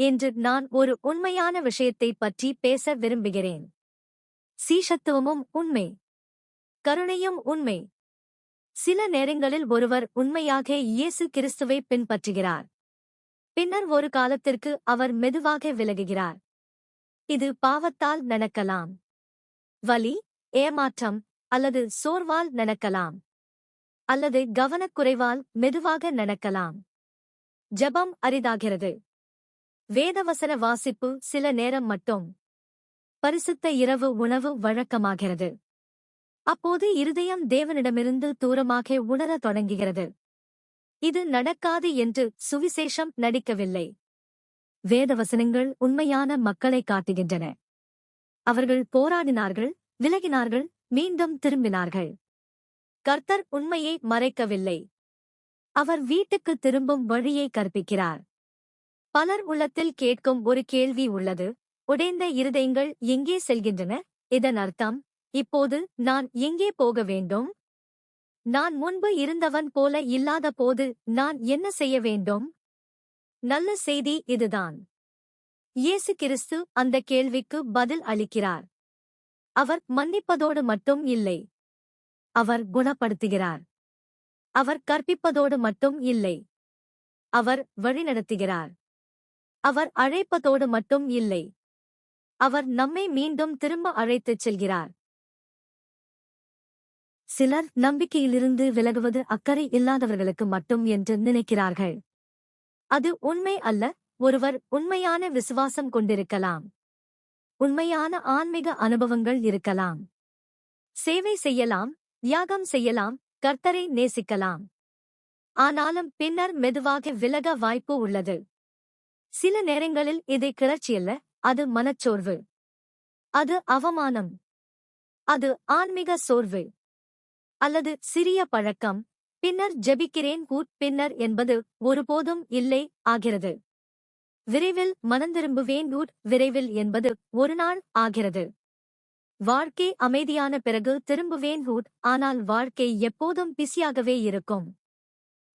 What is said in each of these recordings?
இன்று நான் ஒரு உண்மையான விஷயத்தைப் பற்றி பேச விரும்புகிறேன். சீஷத்துவமும் உண்மை. கருணையும் உண்மை. சில நேரங்களில் ஒருவர் உண்மையாக இயேசு கிறிஸ்துவை பின்பற்றுகிறார். பின்னர் ஒரு காலத்திற்கு அவர் மெதுவாக விலகுகிறார். இது பாவத்தால் நடக்கலாம். வலி ஏமாற்றம் அல்லது சோர்வால் நடக்கலாம். அல்லது கவனக்குறைவால் மெதுவாக நடக்கலாம். ஜெபம் அரிதாகிறது. வேதவசன வாசிப்பு சில நேரம் மட்டும். பரிசுத்த இரவு உணவு வழக்கமாகிறது. அப்போது இருதயம் தேவனிடமிருந்து தூரமாக உணரத் தொடங்குகிறது. இது நடக்காது என்று சுவிசேஷம் நடிக்கவில்லை. வேதவசனங்கள் உண்மையான மக்களை காட்டுகின்றன. அவர்கள் போராடினார்கள் விலகினார்கள் மீண்டும் திரும்பினார்கள். கர்த்தர் உண்மையை மறைக்கவில்லை. அவர் வீட்டுக்கு திரும்பும் வழியை கற்பிக்கிறார். பலர் உள்ளத்தில் கேட்கும் ஒரு கேள்வி உள்ளது. உடைந்த இருதயங்கள் எங்கே செல்கின்றன? இதன் அர்த்தம் இப்போது நான் எங்கே போக வேண்டும்? நான் முன்பு இருந்தவன் போல இல்லாத போது நான் என்ன செய்ய வேண்டும்? நல்ல செய்தி இதுதான். இயேசு கிறிஸ்து அந்த கேள்விக்கு பதில் அளிக்கிறார். அவர் மன்னிப்பதோடு மட்டும் இல்லை. அவர் குணப்படுத்துகிறார். அவர் கற்பிப்பதோடு மட்டும் இல்லை. அவர் வழிநடத்துகிறார். அவர் அழைப்பதோடு மட்டும் இல்லை. அவர் நம்மை மீண்டும் திரும்ப அழைத்துச் செல்கிறார். சிலர் நம்பிக்கையிலிருந்து விலகுவது அக்கறை இல்லாதவர்களுக்கு மட்டும் என்று நினைக்கிறார்கள். அது உண்மை அல்ல ஒருவர் உண்மையான விசுவாசம் கொண்டிருக்கலாம். உண்மையான ஆன்மீக அனுபவங்கள் இருக்கலாம். சேவை செய்யலாம் தியாகம் செய்யலாம் கர்த்தரை நேசிக்கலாம். ஆனாலும் பின்னர் மெதுவாக விலக வாய்ப்பு உள்ளது. சில நேரங்களில் இது கிளர்ச்சியல்ல அது மனச்சோர்வு. அது அவமானம். அது ஆன்மீக சோர்வு. அல்லது சிறிய பழக்கம் பின்னர் ஜெபிக்கிறேன் கூட் பின்னர் என்பது ஒருபோதும் இல்லை ஆகிறது. விரைவில் மனந்திரும்புவேன் கூட் விரைவில் என்பது ஒரு நாள் ஆகிறது. வாழ்க்கை அமைதியான பிறகு திரும்புவேன் ஹூட் ஆனால் வாழ்க்கை எப்போதும் பிஸியாகவே இருக்கும்.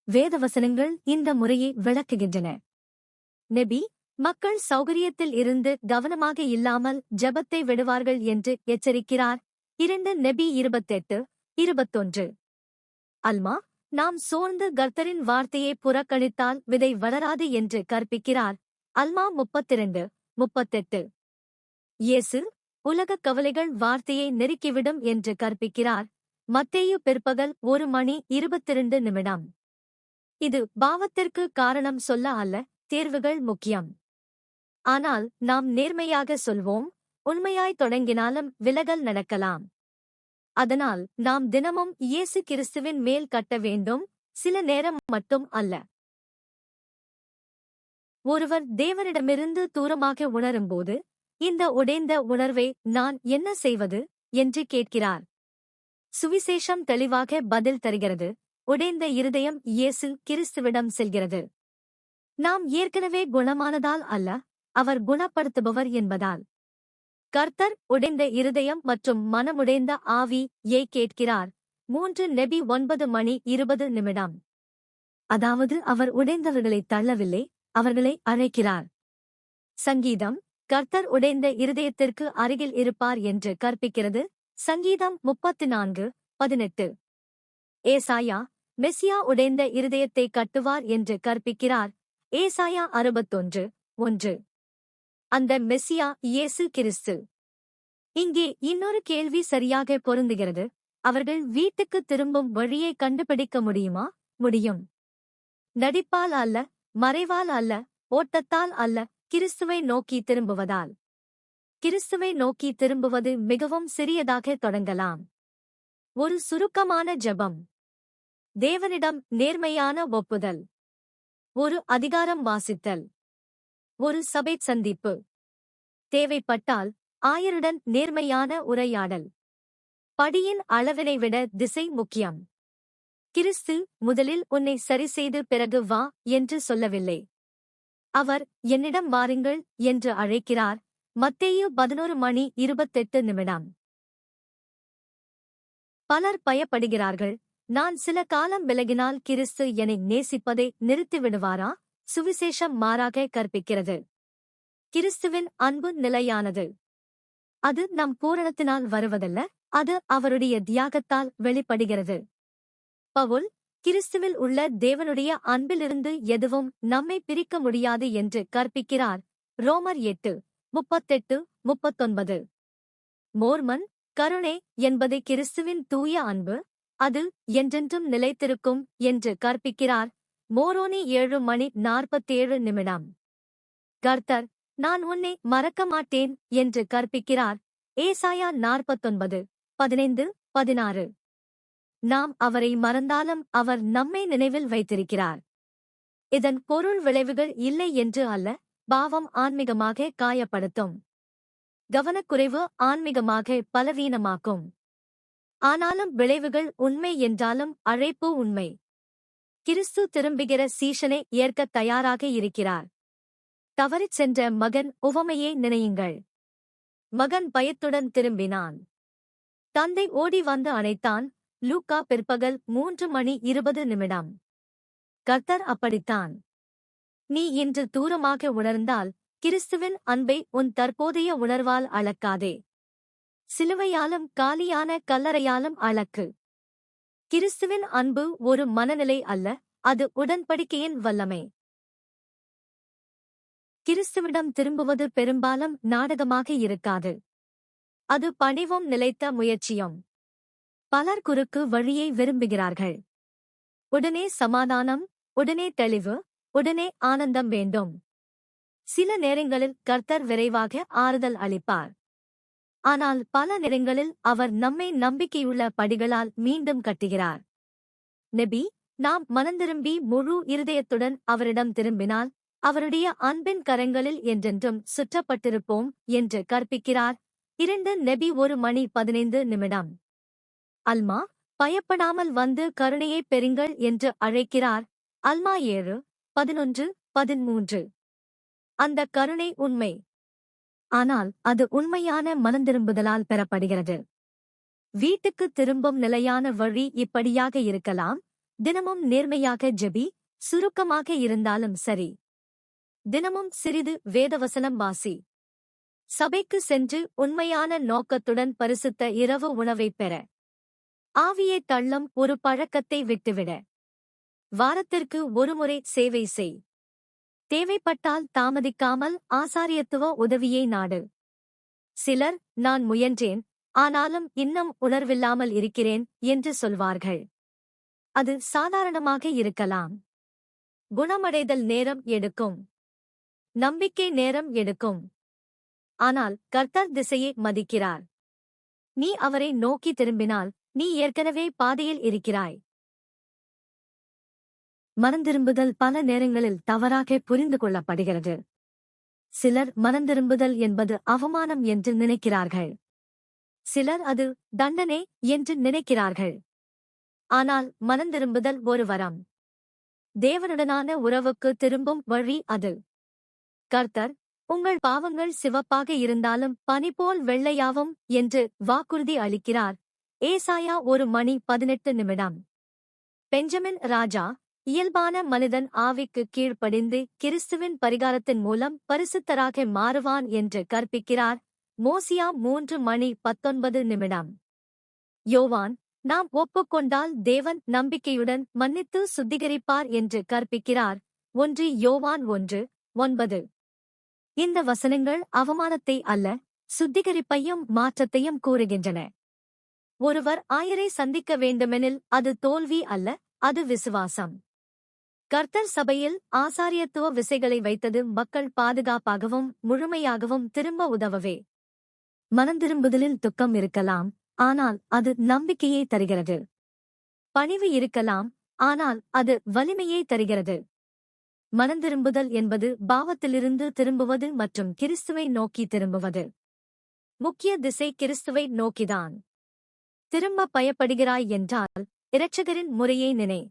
வேதவசனங்கள் இந்த முறையை விளக்குகின்றன. நெபி மக்கள் சௌகரியத்தில் இருந்து கவனமாக இல்லாமல் ஜெபத்தை விடுவார்கள் என்று எச்சரிக்கிறார். இரண்டு நெபி இருபத்தெட்டு இருபத்தொன்று. அல்மா நாம் சோர்ந்து கர்த்தரின் வார்த்தையை புறக்கணித்தால் விதை வளராது என்று கற்பிக்கிறார். அல்மா முப்பத்திரண்டு முப்பத்தெட்டு. இயேசு உலகக் கவலைகள் வார்த்தையை நெருக்கிவிடும் என்று கற்பிக்கிறார். மத்தேயு பிற்பகல் ஒரு மணி இருபத்திரண்டு நிமிடம். இது பாவத்திற்கு காரணம் சொல்ல அல்ல தேர்வுகள் முக்கியம். ஆனால் நாம் நேர்மையாக சொல்வோம் உண்மையாய் தொடங்கினாலும் விலகல் நடக்கலாம். அதனால் நாம் தினமும் இயேசு கிறிஸ்துவின் மேல் கட்ட வேண்டும் சில நேரம் மட்டும் அல்ல. ஒருவர் தேவனிடமிருந்து தூரமாக உணரும்போது இந்த உடைந்த உணர்வை நான் என்ன செய்வது? என்று கேட்கிறார். சுவிசேஷம் தெளிவாக பதில் தருகிறது. உடைந்த இருதயம் இயேசு கிறிஸ்துவிடம் செல்கிறது. நாம் ஏற்கனவே குணமானதால் அல்ல அவர் குணப்படுத்துபவர் என்பதால். கர்த்தர் உடைந்த இருதயம் மற்றும் மனமுடைந்த ஆவி ஏ கேட்கிறார். மூன்று நெபி ஒன்பது மணி இருபது நிமிடம். அதாவது அவர் உடைந்தவர்களை தள்ளவில்லை அவர்களை அழைக்கிறார் சங்கீதம் கர்த்தர் உடைந்த இருதயத்திற்கு அருகில் இருப்பார் என்று கற்பிக்கிறது. சங்கீதம் முப்பத்து நான்கு பதினெட்டு. ஏசாயா மெசியா உடைந்த இருதயத்தை கட்டுவார் என்று கற்பிக்கிறார். ஏசாயா அறுபத்தொன்று ஒன்று. அந்த மெஸ்ஸியா இயேசு கிறிஸ்து. இங்கே இன்னொரு கேள்வி சரியாக பொருந்துகிறது. அவர்கள் வீட்டுக்கு திரும்பும் வழியை கண்டுபிடிக்க முடியுமா? முடியும். நடிப்பால் அல்ல மறைவால் அல்ல ஓட்டத்தால் அல்ல கிறிஸ்துவை நோக்கி திரும்புவதால். கிறிஸ்துவை நோக்கி திரும்புவது மிகவும் சிறியதாக தொடங்கலாம். ஒரு சுருக்கமான ஜெபம். தேவனிடம் நேர்மையான ஒப்புதல். ஒரு அதிகாரம் வாசித்தல். ஒரு சபை சந்திப்பு. தேவைப்பட்டால் ஆயருடன் நேர்மையான உரையாடல். படியின் அளவினை விட திசை முக்கியம். கிறிஸ்து முதலில் உன்னை சரிசெய்து பிறகு வா என்று சொல்லவில்லை. அவர் என்னிடம் வாருங்கள் என்று அழைக்கிறார். மத்தேயு பதினோரு மணி இருபத்தெட்டு நிமிடம். பலர் பயப்படுகிறார்கள். நான் சில காலம் விலகினால் கிறிஸ்து என்னை நேசிப்பதை நிறுத்திவிடுவாரா? சுவிசேஷம் மாறாக கற்பிக்கிறது. கிறிஸ்துவின் அன்பு நிலையானது. அது நம் பூரணத்தினால் வருவதல்ல அது அவருடைய தியாகத்தால் வெளிப்படுகிறது. பவுல் கிறிஸ்துவில் உள்ள தேவனுடைய அன்பிலிருந்து எதுவும் நம்மை பிரிக்க முடியாது என்று கற்பிக்கிறார். ரோமர் எட்டு முப்பத்தெட்டு முப்பத்தொன்பது. மோர்மன் கருணை என்பது கிறிஸ்துவின் தூய அன்பு அது என்றென்றும் நிலைத்திருக்கும் என்று கற்பிக்கிறார். மோரோனி ஏழு மணி நாற்பத்தேழு நிமிடம். கர்த்தர் நான் உன்னை மறக்க மாட்டேன் என்று கற்பிக்கிறார். ஏசாயா நாற்பத்தொன்பது பதினைந்து பதினாறு. நாம் அவரை மறந்தாலும் அவர் நம்மை நினைவில் வைத்திருக்கிறார். இதன் பொருள் விளைவுகள் இல்லை என்று அல்ல பாவம் ஆன்மீகமாக காயப்படுத்தும். கவனக்குறைவு ஆன்மீகமாக பலவீனமாக்கும். ஆனாலும் விளைவுகள் உண்மை என்றாலும் அழைப்பு உண்மை. கிறிஸ்து திரும்புகிற சீஷனை ஏற்க தயாராக இருக்கிறார். தவறிச் சென்ற மகன் உவமையை நினையுங்கள். மகன் பயத்துடன் திரும்பினான். தந்தை ஓடி வந்து அணைத்தான். லூக்கா பிற்பகல் மூன்று மணி இருபது நிமிடம். கர்த்தர் அப்படித்தான். நீ இன்று தூரமாக உணர்ந்தால் கிறிஸ்துவின் அன்பை உன் தற்போதைய உணர்வால் அளக்காதே. சிலுவையாலும் காலியான கல்லறையாலும் அளக்கு கிறிஸ்துவின் அன்பு ஒரு மனநிலை அல்ல அது உடன்படிக்கையின் வல்லமை. கிறிஸ்துவிடம் திரும்புவது பெரும்பாலும் நாடகமாக இருக்காது. அது பணிவும் நிலைத்த முயற்சியும். பலர் குறுக்கு வழியை விரும்புகிறார்கள். உடனே சமாதானம் உடனே தெளிவு உடனே ஆனந்தம் வேண்டும். சில நேரங்களில் கர்த்தர் விரைவாக ஆறுதல் அளிப்பார். ஆனால் பல நேரங்களில் அவர் நம்மை நம்பிக்கையுள்ள படிகளால் மீண்டும் கட்டுகிறார். நெபி நாம் மனந்திரும்பி முழு இருதயத்துடன் அவரிடம் திரும்பினால் அவருடைய அன்பின் கரங்களில் என்றென்றும் சுற்றப்பட்டிருப்போம் என்று கற்பிக்கிறார். இரண்டு நெபி ஒரு மணி பதினைந்து நிமிடம். அல்மா பயப்படாமல் வந்து கருணையைப் பெறுங்கள் என்று அழைக்கிறார். அல்மா ஏழு பதினொன்று பதிமூன்று. அந்த கருணை உண்மை. ஆனால் அது உண்மையான மனந்திரும்புதலால் பெறப்படுகிறது. வீட்டுக்கு திரும்பும் நிலையான வழி இப்படியாக இருக்கலாம். தினமும் நேர்மையாக ஜெபி சுருக்கமாக இருந்தாலும் சரி. தினமும் சிறிது வேதவசனம் வாசி. சபைக்கு சென்று உண்மையான நோக்கத்துடன் பரிசுத்த இரவு உணவைப் பெற. ஆவியை தள்ளம் ஒரு பழக்கத்தை விட்டுவிட. வாரத்திற்கு ஒருமுறை சேவை செய். தேவைப்பட்டால் தாமதிக்காமல் ஆசாரியத்துவ உதவியை நாடு. சிலர் நான் முயன்றேன் ஆனாலும் இன்னும் உணர்வில்லாமல் இருக்கிறேன் என்று சொல்வார்கள். அது சாதாரணமாக இருக்கலாம். குணமடைதல் நேரம் எடுக்கும். நம்பிக்கை நேரம் எடுக்கும். ஆனால் கர்த்தர் திசையை மதிக்கிறார். நீ அவரை நோக்கி திரும்பினால் நீ ஏற்கனவே பாதையில் இருக்கிறாய். மனந்திரும்புதல் பல நேரங்களில் தவறாக புரிந்து கொள்ளப்படுகிறது. சிலர் மனந்திரும்புதல் என்பது அவமானம் என்று நினைக்கிறார்கள். சிலர் அது தண்டனை என்று நினைக்கிறார்கள். ஆனால் மனந்திரும்புதல் ஒரு வரம். தேவனுடனான உறவுக்கு திரும்பும் வழி அது. கர்த்தர் உங்கள் பாவங்கள் சிவப்பாக இருந்தாலும் பனி போல் வெள்ளையாவும் என்று வாக்குறுதி அளிக்கிறார். ஏசாயா ஒரு மணி பதினெட்டு நிமிடம். பெஞ்சமின் ராஜா இயல்பான மனிதன் ஆவிக்கு கீழ்ப்படிந்து கிறிஸ்துவின் பரிகாரத்தின் மூலம் பரிசுத்தராக மாறுவான் என்று கற்பிக்கிறார். மோசியா மூன்று மணி பத்தொன்பது நிமிடம். யோவான் நாம் ஒப்புக்கொண்டால் தேவன் நம்பிக்கையுடன் மன்னித்து சுத்திகரிப்பார் என்று கற்பிக்கிறார். ஒன்று யோவான் ஒன்று ஒன்பது. இந்த வசனங்கள் அவமானத்தை அல்ல சுத்திகரிப்பையும் மாற்றத்தையும் கூறுகின்றன. ஒருவர் ஆயரை சந்திக்க வேண்டுமெனில் அது தோல்வி அல்ல அது விசுவாசம். கர்த்தர் சபையில் ஆசாரியத்துவ விசைகளை வைத்தது மக்கள் பாதுகாப்பாகவும் முழுமையாகவும் திரும்ப உதவவே. மனந்திரும்புதலில் துக்கம் இருக்கலாம் ஆனால் அது நம்பிக்கையை தருகிறது. பணிவு இருக்கலாம் ஆனால் அது வலிமையை தருகிறது. மனந்திரும்புதல் என்பது பாவத்திலிருந்து திரும்புவது மற்றும் கிறிஸ்துவை நோக்கி திரும்புவது. முக்கிய திசை கிறிஸ்துவை நோக்கிதான். திரும்ப பயப்படுகிறாய் என்றால் இரட்சகரின் முறையை நினை.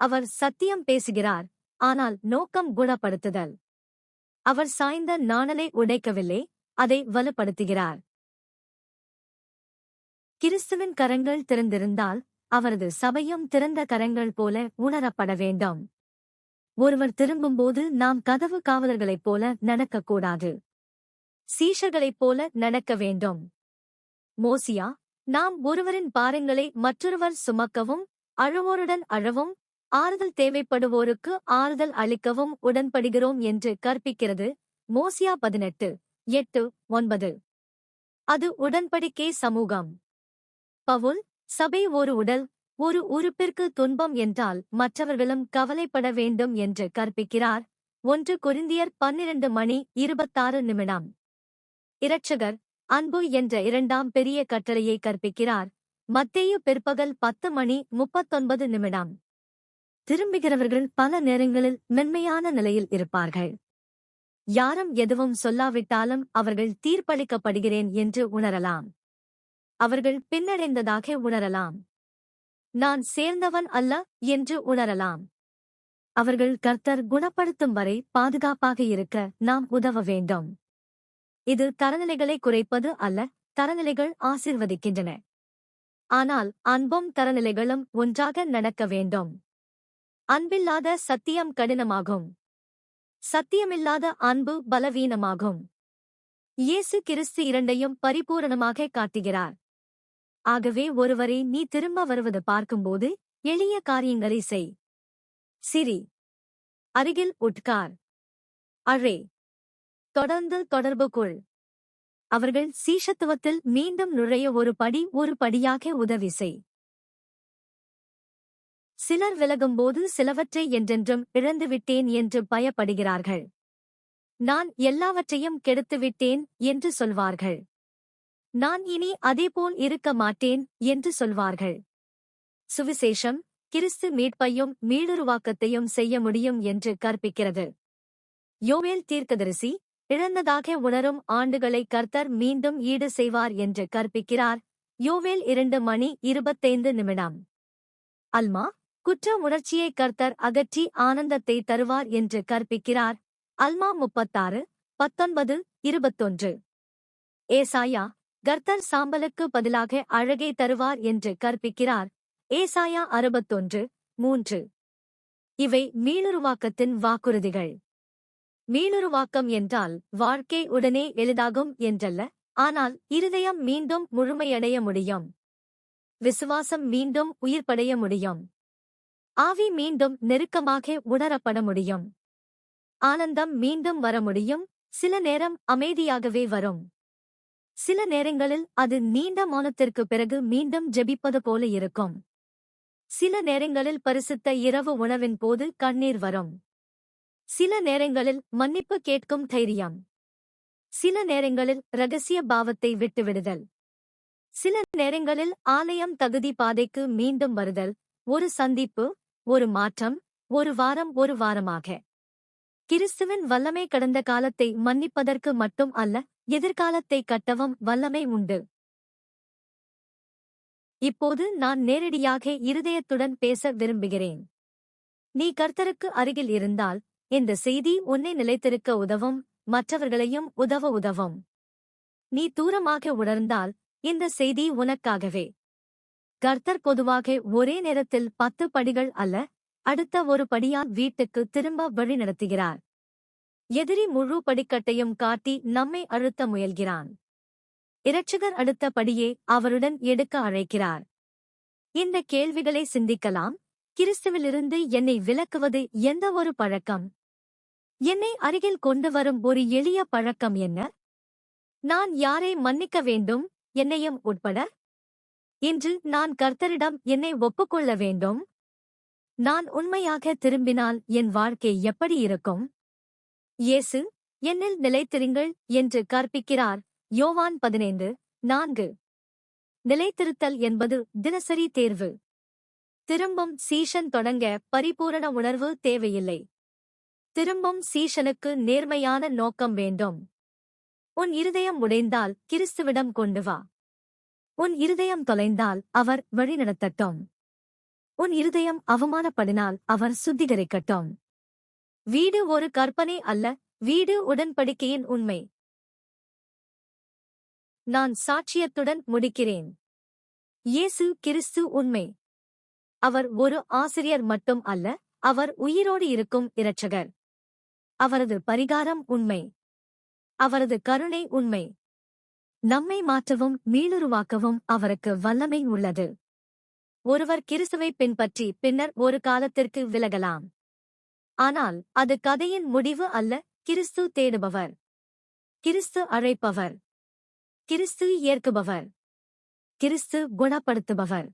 அவர் சத்தியம் பேசுகிறார் ஆனால் நோக்கம் குணப்படுத்துதல். அவர் சாய்ந்த நாணலை உடைக்கவில்லை அதை வலுப்படுத்துகிறார். கிறிஸ்துவின் கரங்கள் திறந்திருந்தால் அவரது சபையும் திறந்த கரங்கள் போல உணரப்பட வேண்டும். ஒருவர் திரும்பும்போது நாம் கதவு காவலர்களைப் போல நடக்கக்கூடாது. சீஷர்களைப் போல நடக்க வேண்டும். மோசியா நாம் ஒருவரின் பாரங்களை மற்றொருவர் சுமக்கவும் அழுவோருடன் அழவும் ஆறுதல் தேவைப்படுவோருக்கு ஆறுதல் அளிக்கவும் உடன்படுகிறோம் என்று கற்பிக்கிறது மோசியா பதினெட்டு எட்டு ஒன்பது. அது உடன்படிக்கை சமூகம். பவுல் சபை ஒரு உடல் ஒரு உறுப்பிற்கு துன்பம் என்றால் மற்றவர்களும் கவலைப்பட வேண்டும் என்று கற்பிக்கிறார். ஒன்று கொரிந்தியர் பன்னிரண்டு மணி இருபத்தாறு நிமிடம். இரட்சகர் அன்பு என்ற இரண்டாம் பெரிய கட்டளையை கற்பிக்கிறார். மத்தேயு பிற்பகல் பத்து மணி முப்பத்தொன்பது நிமிடம். திரும்புகிறவர்கள் பல நேரங்களில் மென்மையான நிலையில் இருப்பார்கள். யாரும் எதுவும் சொல்லாவிட்டாலும் அவர்கள் தீர்ப்பளிக்கப்படுகிறேன் என்று உணரலாம். அவர்கள் பின்னடைந்ததாக உணரலாம். நான் சேர்ந்தவன் அல்ல என்று உணரலாம். அவர்கள் கர்த்தர் குணப்படுத்தும் வரை பாதுகாப்பாக இருக்க நாம் உதவ வேண்டும். இது தரநிலைகளை குறைப்பது அல்ல தரநிலைகள் ஆசிர்வதிக்கின்றன. ஆனால் அன்பும் தரநிலைகளும் ஒன்றாக நடக்க வேண்டும். அன்பில்லாத சத்தியம் கடினமாகும். சத்தியமில்லாத அன்பு பலவீனமாகும். இயேசு கிறிஸ்து இரண்டையும் பரிபூரணமாக காட்டுகிறார். ஆகவே ஒருவரை நீ திரும்ப வருவது பார்க்கும்போது எளிய காரியங்களை செய். சிரி. அருகில் உட்கார். அழே. தொடர்ந்து தொடர்பு கொள். அவர்கள் சீஷத்துவத்தில் மீண்டும் நுழைய ஒரு படி ஒரு படியாக உதவி செய். சிலர் விலகும்போது சிலவற்றை என்றென்றும் இழந்துவிட்டேன் என்று பயப்படுகிறார்கள். நான் எல்லாவற்றையும் கெடுத்துவிட்டேன் என்று சொல்வார்கள். நான் இனி அதேபோல் இருக்க மாட்டேன் என்று சொல்வார்கள். சுவிசேஷம் கிறிஸ்து மீட்பையும் மீளுருவாக்கத்தையும் செய்ய முடியும் என்று கற்பிக்கிறது. யோவேல் தீர்க்கதரிசி இழந்ததாக உணரும் ஆண்டுகளை கர்த்தர் மீண்டும் ஈடு செய்வார் என்று கற்பிக்கிறார். யோவேல் இரண்டு மணி இருபத்தைந்து நிமிடம். அல்மா குற்ற உணர்ச்சியை கர்த்தர் அகற்றி ஆனந்தத்தை தருவார் என்று கற்பிக்கிறார். அல்மா முப்பத்தாறு பத்தொன்பது இருபத்தொன்று. ஏசாயா கர்த்தர் சாம்பலுக்கு பதிலாக அழகை தருவார் என்று கற்பிக்கிறார். ஏசாயா அறுபத்தொன்று மூன்று. இவை மீளுருவாக்கத்தின் வாக்குறுதிகள். மீளுருவாக்கம் என்றால் வாழ்க்கை உடனே எளிதாகும் என்றல்ல ஆனால் இருதயம் மீண்டும் முழுமையடைய முடியும். விசுவாசம் மீண்டும் உயிர்ப்படைய முடியும். ஆவி மீண்டும் நெருக்கமாக உணரப்பட முடியும். ஆனந்தம் மீண்டும் வர முடியும். சில நேரம் அமைதியாகவே வரும். சில நேரங்களில் அது நீண்ட மௌனத்திற்கு பிறகு மீண்டும் ஜெபிப்பது போல இருக்கும். சில நேரங்களில் பரிசுத்த இரவு உணவின் போது கண்ணீர் வரும். சில நேரங்களில் மன்னிப்பு கேட்கும் தைரியம். சில நேரங்களில் ரகசிய பாவத்தை விட்டுவிடுதல். சில நேரங்களில் ஆலயம் தகுதி பாதைக்கு மீண்டும் வருதல். ஒரு சந்திப்பு ஒரு மாற்றம் ஒரு வாரம் ஒரு வாரமாக. கிறிஸ்துவின் வல்லமை கடந்த காலத்தை மன்னிப்பதற்கு மட்டும் அல்ல எதிர்காலத்தை கட்டவும் வல்லமை உண்டு. இப்போது நான் நேரடியாக இருதயத்துடன் பேச விரும்புகிறேன். நீ கர்த்தருக்கு அருகில் இருந்தால் இந்த செய்தி உன்னை நிலைத்திருக்க உதவும் மற்றவர்களையும் உதவ உதவும். நீ தூரமாக உணர்ந்தால் இந்த செய்தி உனக்காகவே. கர்த்தர் பொதுவாக ஒரே நேரத்தில் பத்து படிகள் அல்ல அடுத்த ஒரு படியால் வீட்டுக்கு திரும்ப வழிநடத்துகிறார் எதிரி முழு படிக்கட்டையும் காட்டி நம்மை அழுத்த முயல்கிறான். இரட்சகர் அடுத்த படியே அவருடன் எடுக்க அழைக்கிறார். இந்த கேள்விகளை சிந்திக்கலாம். கிறிஸ்துவிலிருந்து என்னை விலக்குவது எந்த ஒரு பழக்கம்? என்னை அருகில் கொண்டு வரும் ஒரு எளிய பழக்கம் என்ன? நான் யாரை மன்னிக்க வேண்டும்? என்னையும் உட்பட இன்று நான் கர்த்தரிடம் என்னை ஒப்புக்கொள்ள வேண்டும்? நான் உண்மையாக திரும்பினால் என் வாழ்க்கை எப்படி இருக்கும்? இயேசு என்னில் நிலைத்திருங்கள் என்று கற்பிக்கிறார். யோவான் பதினைந்து நான்கு. நிலைத்திருத்தல் என்பது தினசரி தேர்வு. திரும்பும் சீஷன் தொடங்க பரிபூரண உணர்வு தேவையில்லை. திரும்பும் சீஷனுக்கு நேர்மையான நோக்கம் வேண்டும். உன் இருதயம் உடைந்தால் கிறிஸ்துவிடம் கொண்டு வா. உன் இருதயம் தொலைந்தால் அவர் வழிநடத்தட்டும். உன் இருதயம் அவமானப்படினால் அவர் சுத்திகரிக்கட்டும். வீடு ஒரு கற்பனை அல்ல வீடு உடன்படிக்கையின் உண்மை. நான் சாட்சியத்துடன் முடிக்கிறேன். இயேசு கிறிஸ்து உண்மை. அவர் ஒரு ஆசிரியர் மட்டும் அல்ல அவர் உயிரோடு இருக்கும் இரட்சகர். அவரது பரிகாரம் உண்மை. அவரது கருணை உண்மை. நம்மை மாற்றவும் மீளுருவாக்கவும் அவருக்கு வல்லமை உள்ளது. ஒருவர் கிறிஸ்துவை பின்பற்றி பின்னர் ஒரு காலத்திற்கு விலகலாம். ஆனால் அது கதையின் முடிவு அல்ல கிறிஸ்து தேடுபவர். கிறிஸ்து அழைப்பவர். கிறிஸ்து ஏற்குபவர். கிறிஸ்து குணப்படுத்துபவர்.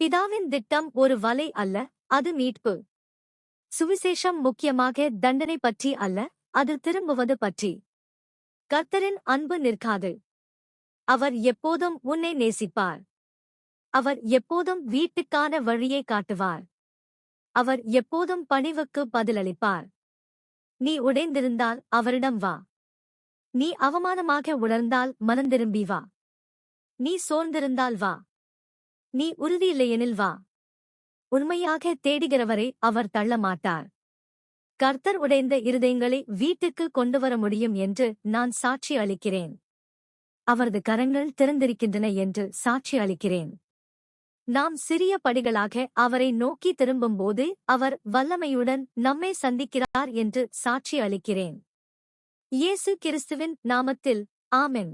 பிதாவின் திட்டம் ஒரு வலை அல்ல அது மீட்பு. சுவிசேஷம் முக்கியமாக தண்டனை பற்றி அல்ல அது திரும்புவது பற்றி. கர்த்தரின் அன்பு நிற்காது. அவர் எப்போதும் உன்னை நேசிப்பார். அவர் எப்போதும் வீட்டுக்கான வழியை காட்டுவார். அவர் எப்போதும் பணிவுக்கு பதிலளிப்பார். நீ உடைந்திருந்தால் அவரிடம் வா. நீ அவமானமாக உணர்ந்தால் மனந்திரும்பி வா. நீ சோர்ந்திருந்தால் வா. நீ உறுதியில்லையெனில் வா. உண்மையாக தேடுகிறவரை அவர் தள்ள மாட்டார் கர்த்தர் உடைந்த இருதயங்களை வீட்டுக்கு கொண்டு வர முடியும் என்று நான் சாட்சி அளிக்கிறேன். அவரது கரங்கள் திறந்திருக்கின்றன என்று சாட்சி அளிக்கிறேன். நாம் சிறிய படிகளாக அவரை நோக்கி திரும்பும்போது அவர் வல்லமையுடன் நம்மை சந்திக்கிறார் என்று சாட்சி அளிக்கிறேன். இயேசு கிறிஸ்துவின் நாமத்தில். ஆமென்.